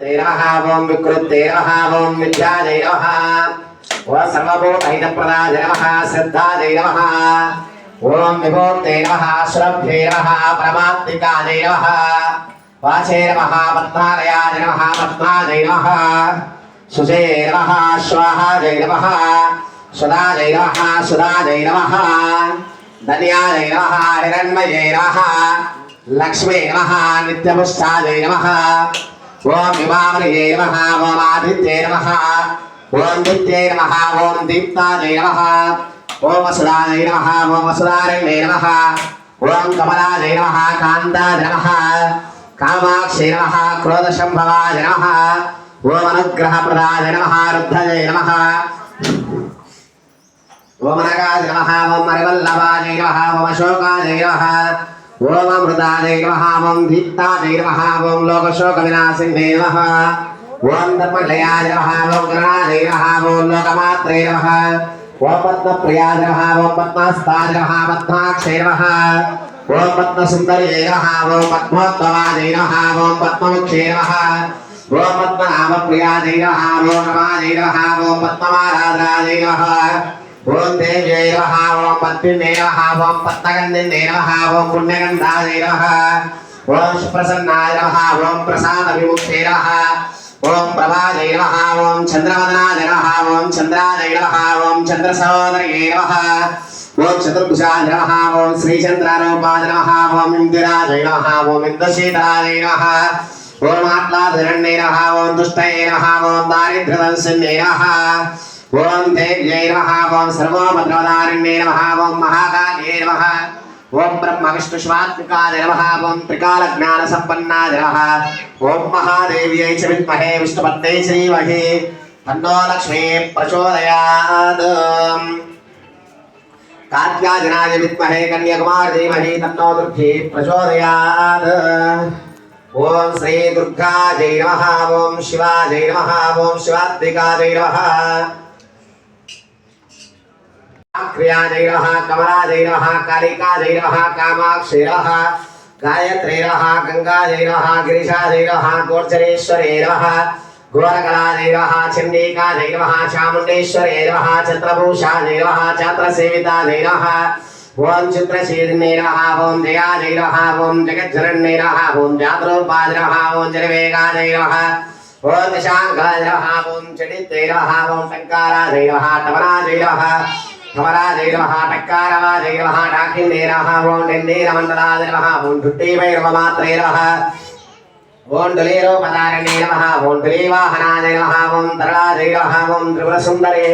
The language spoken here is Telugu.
నమః వికృతే నమః విద్యాజై నమః ఓ సర్వభూతహితప్రదాయ నమః శ్రద్ధాజై నమః ఓం విభూతే నమః శ్రద్ధే నమః పరమాత్మికాజై నమః వాచే నమః పద్మాలయాయ నమః పద్మాజై నమః సుజే నమః ఓం విమామనయే నమ ఓం ఆదిత్యే నమ ఓం దిత్యే నమ ఓం దీప్తాజయ నమ ఓం వసుదాజై నమ ఓం వసుదారణ్యే నమ ఓం కమలాజయ నమ కాంతాజ నమ కామాక్షై నమ క్రోధశంభవాజ నమ ఓం అనుగ్రహప్రదాజ నమ రుద్ధజై నమ ఓం అనగాజ నమ ఓం మరివల్లభాజై నమ ఓం అశోకాజయ నమ ఓం అమృతాజై నమః ఓం దీప్తాజై నమః ఓం లోకశోక వినాశినే నమః ఓం ధర్మలయాజ నమః ఓం గణాజై నమః ఓం లోకమాత్రే నమః ఓం నమః ఓం నమః నమః ఓం నమః ఓం నమః ఓం నమః ఓం నమః ఓం నమః ఓం నమః ఓం నమః ఓం పద్మిన్యై నమః ఓం పద్మగంధిన్యై ఓం పుణ్యగంధాయ ప్రసాద విముక్తే ఓం ప్రభాజై నమః ఓం చంద్రవదనాయ ఓం చంద్రాజై నమః ఓం చంద్రసహోదరయే ఓం చతుర్భుజాయ నమః ఓం శ్రీచంద్రారూపాయ ఓం ఇందిరాజై ఓం ఇంద్రశీతలాజై ఓం ఆత్మాధరణ్యై ఓం దుష్టయే ఓం దారిద్ర్యదంశన్యై ओम तेज्यै नमः ओम सर्वोपद्रवदारण्ये नमः ओम महाकाले नमः ओम ब्रह्म विष्णुश्वात्मिकाय नमः ओम संपन्नाय नमः ओम महादेव्यै च विद्महे विष्णुपत्यै च धीमहि तन्नो लक्ष्मी प्रचोदयात्। कात्यायनाय विद्महे कन्याकुमार धीमहि तन्नो दुर्गे प्रचोदयात्। ओम श्री दुर्गा जय नमः ओम शिवा जय नमः ओम शिवात्मिका जय नमः। క్రియాజై నమః కమలాజై నమః కాళికాజై నమః కామాక్షై నమః గాయత్రీ నమః గంగాజై నమః గిరిశాజై నమః గోర్జనేశ్వరే నమః ఘోరకళాజై నమః చండీకాజై నమః చాముండేశ్వరే నమః చంద్రభూషాజై నమః చాత్రసేవితాజై నమః ఓం చిత్రశీలినే నమః ఓం జయాజై నమః ఓం టక్కారవాజై డాకిందే ఓం ఓం ఓం డులీరూపదారణే ఓం డులీవాహనాజై ఓం తరళాజై ఓం త్రిపురసుందరే